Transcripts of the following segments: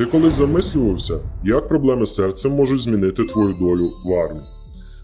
Ти колись замислювався, як проблеми з серцем можуть змінити твою долю в армії?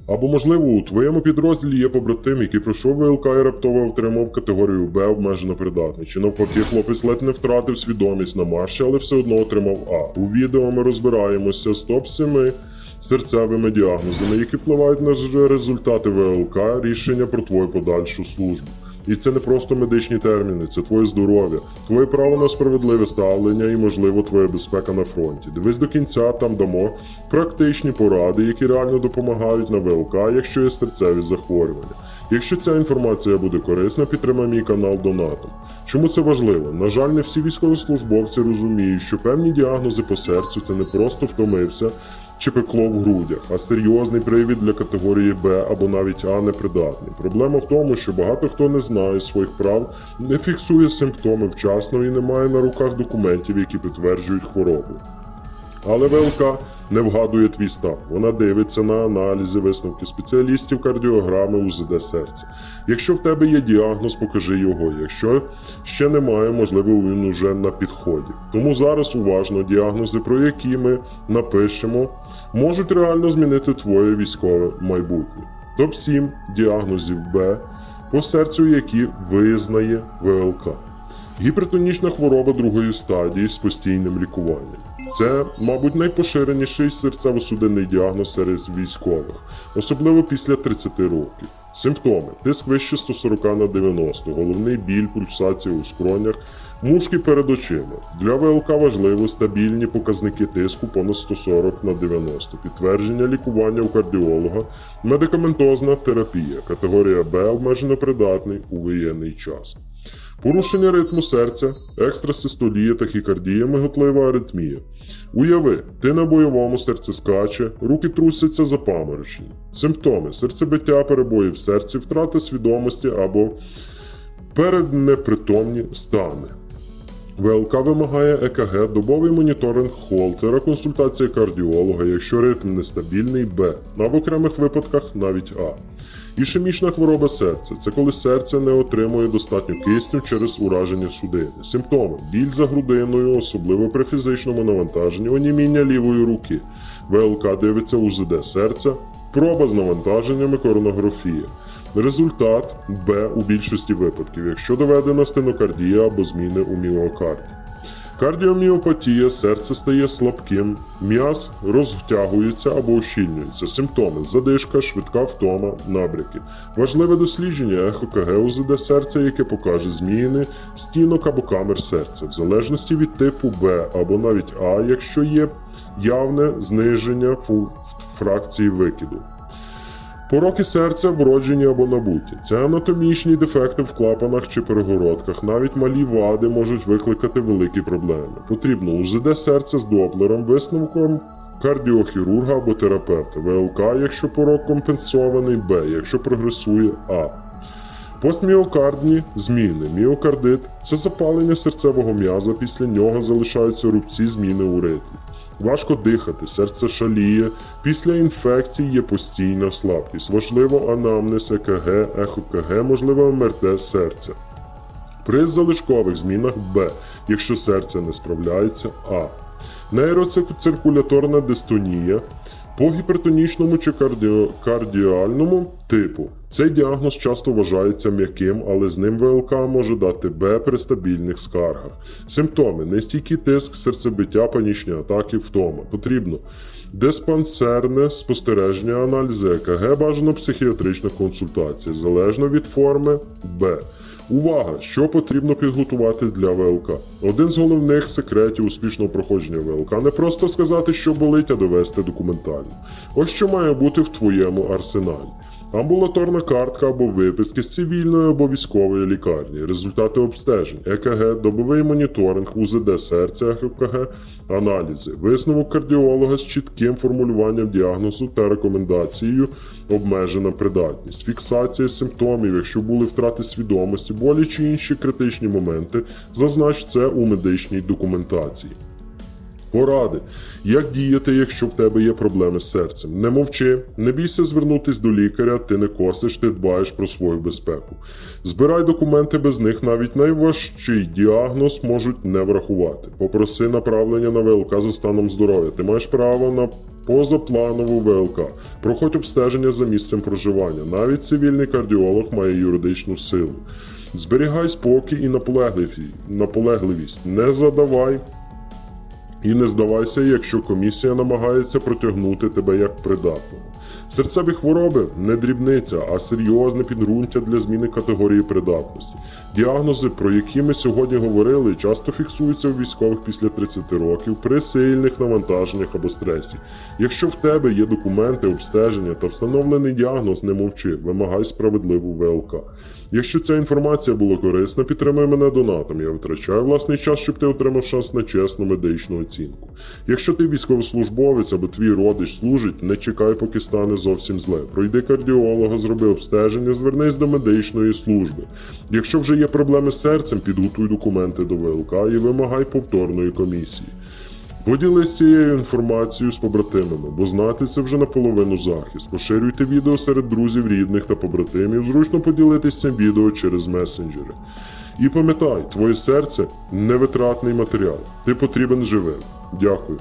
Або, можливо, у твоєму підрозділі є побратим, який пройшов ВЛК і раптово отримав категорію Б обмежено придатний. Чи навпаки, хлопець ледь не втратив свідомість на марші, але все одно отримав А. У відео ми розбираємося з топ-7 серцевими діагнозами, які впливають на результати ВЛК, рішення про твою подальшу службу. І це не просто медичні терміни, це твоє здоров'я, твоє право на справедливе ставлення і, можливо, твоя безпека на фронті. Дивись до кінця, там дамо практичні поради, які реально допомагають на ВЛК, якщо є серцеві захворювання. Якщо ця інформація буде корисна, підтримай мій канал донатом. Чому це важливо? На жаль, не всі військовослужбовці розуміють, що певні діагнози по серцю це не просто втомився чи пекло в грудях, а серйозний привід для категорії Б або навіть А непридатний. Проблема в тому, що багато хто не знає своїх прав, не фіксує симптоми вчасно і не має на руках документів, які підтверджують хворобу. Але ВЛК не вгадує твій стан. Вона дивиться на аналізи, висновки спеціалістів, кардіограми, УЗД серця. Якщо в тебе є діагноз, покажи його. Якщо ще немає, можливо, він уже на підході. Тому зараз уважно діагнози, про які ми напишемо, можуть реально змінити твоє військове майбутнє. Топ 7 діагнозів Б, по серцю, які визнає ВЛК. Гіпертонічна хвороба другої стадії з постійним лікуванням. Це, мабуть, найпоширеніший серцево-судинний діагноз серед військових, особливо після 30 років. Симптоми: тиск вище 140 на 90, головний біль, пульсація у скронях, мушки перед очима. Для ВЛК важливо стабільні показники тиску понад 140 на 90, підтвердження лікування у кардіолога, медикаментозна терапія, категорія Б обмежено придатний у воєнний час. Порушення ритму серця, екстрасистолія, тахікардія, миготлива аритмія. Уяви, ти на бойовому серце скаче, руки трусяться запаморочені. Симптоми: серцебиття, перебої в серці, втрата свідомості або переднепритомні стани. ВЛК вимагає ЕКГ, добовий моніторинг холтера, консультація кардіолога, якщо ритм нестабільний Б, а в окремих випадках навіть А. Ішемічна хвороба серця це коли серце не отримує достатньо кисню через ураження судини. Симптоми: біль за грудиною, особливо при фізичному навантаженні, оніміння лівої руки. ВЛК дивиться УЗД серця, проба з навантаженнями, коронографія. Результат Б у більшості випадків, якщо доведена стенокардія або зміни у міокарді. Кардіоміопатія, серце стає слабким, м'яз розтягується або ущільнюється. Симптоми задишка, швидка втома, набряки. Важливе дослідження ЕХОКГ УЗД серця, яке покаже зміни стінок або камер серця, в залежності від типу Б або навіть А, якщо є явне зниження фракції викиду. Пороки серця вроджені або набуті. Це анатомічні дефекти в клапанах чи перегородках. Навіть малі вади можуть викликати великі проблеми. Потрібно УЗД серця з доплером, висновком кардіохірурга або терапевта. ВЛК, якщо порок компенсований, Б, якщо прогресує А. Постміокардні зміни. Міокардит це запалення серцевого м'яза, після нього залишаються рубці зміни у ритмі. Важко дихати, серце шаліє. Після інфекції є постійна слабкість. Важливо анамнез, ЕКГ, ехокг, можливо МРТ серця. При залишкових змінах Б, якщо серце не справляється, А. Нейроциркуляторна дистонія по гіпертонічному чи кардіо- кардіальному типу. Цей діагноз часто вважається м'яким, але з ним ВЛК може дати Б при стабільних скаргах. Симптоми: нестійкий тиск, серцебиття, панічні атаки, втома. Потрібно диспансерне спостереження, аналізи ЕКГ, бажано психіатрична консультація, залежно від форми Б. Увага! Що потрібно підготувати для ВЛК? Один з головних секретів успішного проходження ВЛК не просто сказати, що болить, а довести документально. Ось що має бути в твоєму арсеналі. Амбулаторна картка або виписки з цивільної або військової лікарні, результати обстежень, ЕКГ, добовий моніторинг, УЗД серця, ЕКГ, аналізи, висновок кардіолога з чітким формулюванням діагнозу та рекомендацією. Обмежена придатність, фіксація симптомів, якщо були втрати свідомості, болі чи інші критичні моменти, зазнач це у медичній документації. Поради, як діяти, якщо в тебе є проблеми з серцем. Не мовчи, не бійся звернутись до лікаря, ти не косиш, ти дбаєш про свою безпеку. Збирай документи без них, навіть найважчий діагноз можуть не врахувати. Попроси направлення на ВЛК за станом здоров'я. Ти маєш право на позапланову ВЛК. Проходь обстеження за місцем проживання. Навіть цивільний кардіолог має юридичну силу. Зберігай спокій і наполегливість. Не задавай і не здавайся, якщо комісія намагається протягнути тебе як придатного. Серцеві хвороби не дрібниця, а серйозне підґрунтя для зміни категорії придатності. Діагнози, про які ми сьогодні говорили, часто фіксуються у військових після 30 років при сильних навантаженнях або стресі. Якщо в тебе є документи, обстеження та встановлений діагноз, не мовчи, вимагай справедливу ВЛК. Якщо ця інформація була корисна, підтримай мене донатом. Я витрачаю власний час, щоб ти отримав шанс на чесну медичну оцінку. Якщо ти військовослужбовець або твій родич служить, не чекай, поки стане зовсім зле. Пройди кардіолога, зроби обстеження, звернись до медичної служби. Якщо вже є проблеми з серцем, підготуй документи до ВЛК і вимагай повторної комісії. Поділись цією інформацією з побратимами, бо знати це вже наполовину захист. Поширюйте відео серед друзів, рідних та побратимів. Зручно поділитись цим відео через месенджери. І пам'ятай, твоє серце невитратний матеріал. Ти потрібен живим. Дякую.